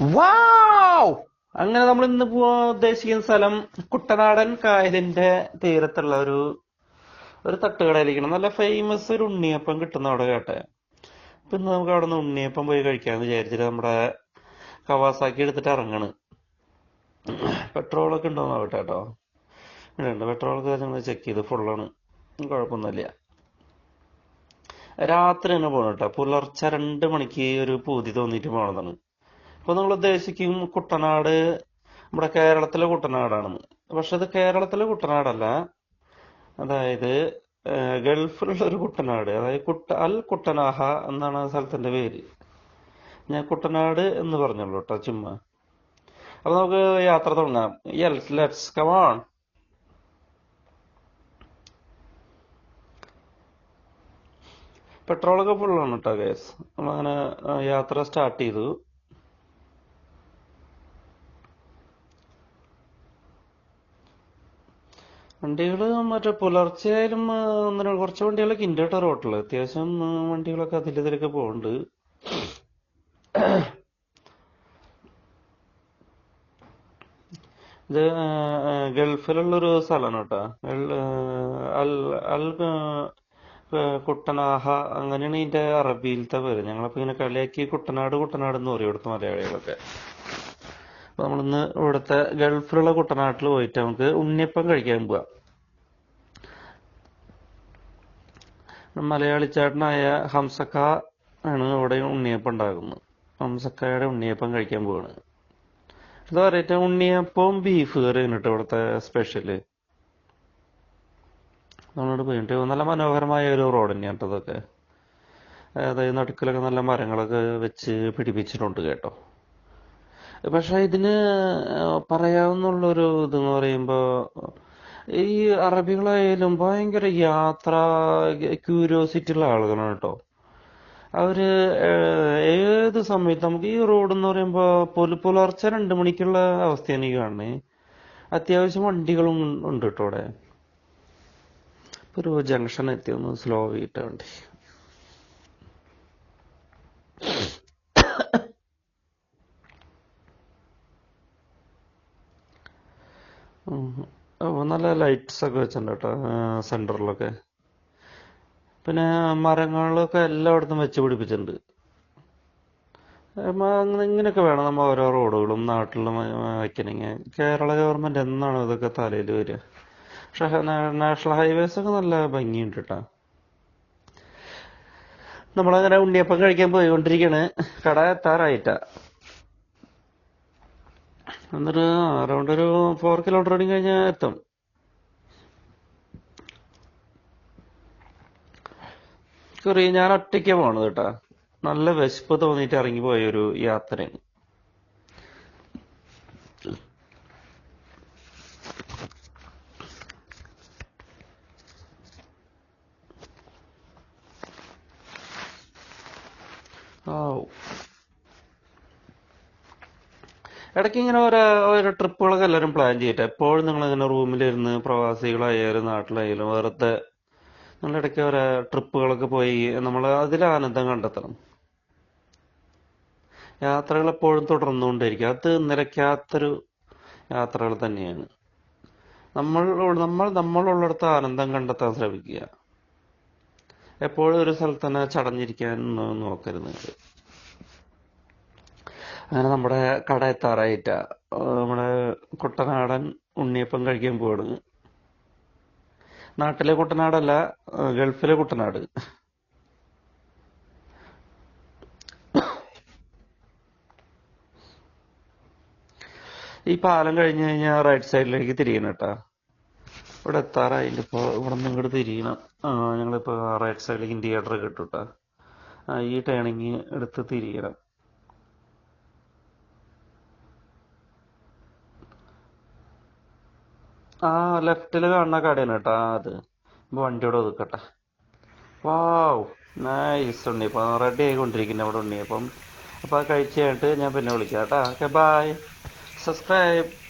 വാവ്! അങ്ങനെ നമ്മൾ ഇന്ന് പോവാൻ ഉദ്ദേശിക്കുന്ന സ്ഥലം കുട്ടനാടൻ കായലിന്റെ തീരത്തുള്ള ഒരു ഒരു തട്ടുകടയിലേക്കാണ് നല്ല ഫേമസ് ഒരു ഉണ്ണിയപ്പം കിട്ടുന്ന അവിടെ കേട്ടെ. ഇന്ന് നമുക്ക് അവിടെ നിന്ന് ഉണ്ണിയപ്പം പോയി കഴിക്കാന്ന് വിചാരിച്ചിട്ട് നമ്മുടെ കവാസാക്കി എടുത്തിട്ട് ഇറങ്ങണ്. പെട്രോളൊക്കെ ഉണ്ടോന്ന് ആവട്ടെ കേട്ടോ. ഉണ്ട് പെട്രോളൊക്കെ ഞങ്ങൾ ചെക്ക് ചെയ്ത് ഫുള്ളാണ് കുഴപ്പമൊന്നുമില്ല. രാത്രി തന്നെ പോകണം കേട്ടോ. പുലർച്ചെ രണ്ട് മണിക്ക് ഒരു പൂതി തോന്നിയിട്ട് പോണതാണ്. അപ്പൊ നിങ്ങൾ ഉദ്ദേശിക്കും കുട്ടനാട് നമ്മുടെ കേരളത്തിലെ കുട്ടനാടാണെന്ന്. പക്ഷെ അത് കേരളത്തിലെ കുട്ടനാടല്ല. അതായത് ഗൾഫിലുള്ള ഒരു കുട്ടനാട് അതായത് കുട്ട അൽ കുട്ടനാഹ എന്നാണ് ആ സ്ഥലത്തിന്റെ പേര്. ഞാൻ കുട്ടനാട് എന്ന് പറഞ്ഞുള്ളൂ കേട്ടോ ചുമ്മാ. അപ്പൊ നമുക്ക് യാത്ര തുടങ്ങാം. യെസ് ലെറ്റ്സ് കമാൺ പെട്രോളൊക്കെ ഫുള്ളാണ് കേട്ടോ കേസ് നമ്മളങ്ങനെ യാത്ര സ്റ്റാർട്ട് ചെയ്തു. വണ്ടികൾ മറ്റേ പുലർച്ചെ ആയാലും കുറച്ച് വണ്ടികളൊക്കെ ഉണ്ട് കേട്ടോ റോട്ടിൽ. അത്യാവശ്യം വണ്ടികളൊക്കെ അതിൽ ഇതിലൊക്കെ പോകുന്നുണ്ട് ഇത് ഗൾഫിലുള്ളൊരു സ്ഥലമാണ് കേട്ടോ അൽ അൽ കുട്ടനാഹ അങ്ങനെയാണ് ഇതിന്റെ അറബിയിലത്തെ പേര്. ഞങ്ങളപ്പോ ഇങ്ങനെ കളിയാക്കി കുട്ടനാട് കുട്ടനാട് എന്ന് പറയും ഇവിടുത്തെ മലയാളികളൊക്കെ. അപ്പൊ നമ്മളിന്ന് ഇവിടുത്തെ ഗൾഫിലുള്ള കുട്ടനാട്ടിൽ പോയിട്ട് നമുക്ക് ഉണ്ണിയപ്പം കഴിക്കാൻ പോവാം. മലയാളി ചേട്ടനായ ഹംസക്ക ആണ് ഇവിടെ ഉണ്ണിയപ്പം ഉണ്ടാക്കുന്നത്. ഹംസക്കയുടെ ഉണ്ണിയപ്പം കഴിക്കാൻ പോവാണ്. എന്താ പറയട്ടെ ഉണ്ണിയപ്പവും ബീഫ് കറി കേട്ടോ ഇവിടുത്തെ സ്പെഷ്യൽ നമ്മളോട് പോയിട്ട് നല്ല മനോഹരമായ ഒരു റോഡ് തന്നെയാണ് കേട്ടോ ഇതൊക്കെ. അതായത് നടുക്കിലൊക്കെ നല്ല മരങ്ങളൊക്കെ വെച്ച് പിടിപ്പിച്ചിട്ടുണ്ട് കേട്ടോ. പക്ഷെ ഇതിന് പറയാവുന്നുള്ളൊരു ഇതെന്ന് പറയുമ്പോ ഈ അറബികളായാലും ഭയങ്കര യാത്ര ക്യൂരിയോസിറ്റി ഉള്ള ആളുകളാണ് കേട്ടോ. അവർ ഏത് സമയത്ത് നമുക്ക് ഈ റോഡ് എന്ന് പറയുമ്പോ പുല- പുലർച്ചെ രണ്ട് മണിക്കുള്ള അവസ്ഥയാണ് ഈ കാണുന്നത് അത്യാവശ്യം വണ്ടികളും ഉണ്ട് കേട്ടോ അവിടെ. ഒരു ജംഗ്ഷൻ എത്തി ഒന്ന് സ്ലോ ചെയ്തിട്ട് നല്ല ലൈറ്റ്സ് ഒക്കെ വെച്ചിട്ടുണ്ട് കേട്ടോ സെന്ററിലൊക്കെ പിന്നെ മരങ്ങളൊക്കെ എല്ലായിടത്തും വെച്ച് പിടിപ്പിച്ചിട്ടുണ്ട്. ഇങ്ങനെയൊക്കെ വേണം നമ്മൾ ഓരോ റോഡുകളും നാട്ടിലും വയ്ക്കണമെങ്കിൽ കേരള ഗവൺമെന്റ് എന്നാണ് ഇതൊക്കെ തലയിൽ വരിക? പക്ഷെ നാഷണൽ ഹൈവേസ് ഒക്കെ നല്ല ഭംഗിയുണ്ട് കേട്ടോ. നമ്മളങ്ങനെ ഉണ്ണിയപ്പം കഴിക്കാൻ പോയിക്കൊണ്ടിരിക്കണ് കട എത്താറായിട്ട. എന്നിട്ട് അറൗണ്ട് ഒരു ഫോർ കിലോമീറ്റർ ഓടി കഴിഞ്ഞാൽ എത്തും. കുറി ഞാൻ ഒറ്റയ്ക്ക് പോണത് കേട്ടാ. നല്ല വിശപ്പ് തോന്നിട്ട് ഇറങ്ങി പോയ ഒരു യാത്രയാണ്. ഇടയ്ക്ക് ഇങ്ങനെ ഓരോ ഓരോ ട്രിപ്പുകളൊക്കെ എല്ലാവരും പ്ലാൻ ചെയ്യട്ടെ എപ്പോഴും നിങ്ങൾ ഇങ്ങനെ റൂമിലിരുന്ന് പ്രവാസികളായാലും നാട്ടിലായാലും വെറുതെ നിങ്ങൾ ഇടയ്ക്ക് ഓരോ ട്രിപ്പുകളൊക്കെ പോയി നമ്മൾ അതിൽ ആനന്ദം കണ്ടെത്തണം. യാത്രകൾ എപ്പോഴും തുടർന്നുകൊണ്ടിരിക്കും അത് നിലയ്ക്കാത്തൊരു യാത്രകൾ തന്നെയാണ്. നമ്മൾ നമ്മൾ നമ്മളുള്ളിടത്ത് ആനന്ദം കണ്ടെത്താൻ ശ്രമിക്കുക. എപ്പോഴും ഒരു സ്ഥലത്ത് തന്നെ ചടഞ്ഞിരിക്കാൻ നോക്കരുത് അങ്ങനെ നമ്മുടെ കട എത്താറായിട്ട നമ്മുടെ കുട്ടനാടൻ ഉണ്ണിയപ്പം കഴിക്കാൻ പോവാണ്. നാട്ടിലെ കുട്ടനാടല്ല ഗൾഫിലെ കുട്ടനാട്. ഈ പാലം കഴിഞ്ഞു കഴിഞ്ഞാൽ റൈറ്റ് സൈഡിലേക്ക് തിരിയണം കേട്ടാ. ഇവിടെ എത്താറായി. ഇപ്പൊ ഇവിടെ നിന്ന് ഇങ്ങോട്ട് തിരിയണം. ഞങ്ങളിപ്പോ റൈറ്റ് സൈഡിലേക്ക് തിയേറ്റർ കിട്ടും കേട്ടാ ഈ ടേണിങ് എടുത്ത് തിരിയണം. ആ ലെഫ്റ്റിൽ കാണുന്ന കടയാണ് കേട്ടാ അത്. വണ്ടി വണ്ടിയോടെ ഒതുക്കട്ടെ. വാവ് നൈസ് ഉണ്ണിയപ്പം റെഡി ആയിക്കൊണ്ടിരിക്കുന്നു അവിടെ ഉണ്ണിയപ്പം അപ്പൊ അത് കഴിച്ച് കഴിഞ്ഞിട്ട് ഞാൻ പിന്നെ വിളിക്കാം കേട്ടോ. Okay bye subscribe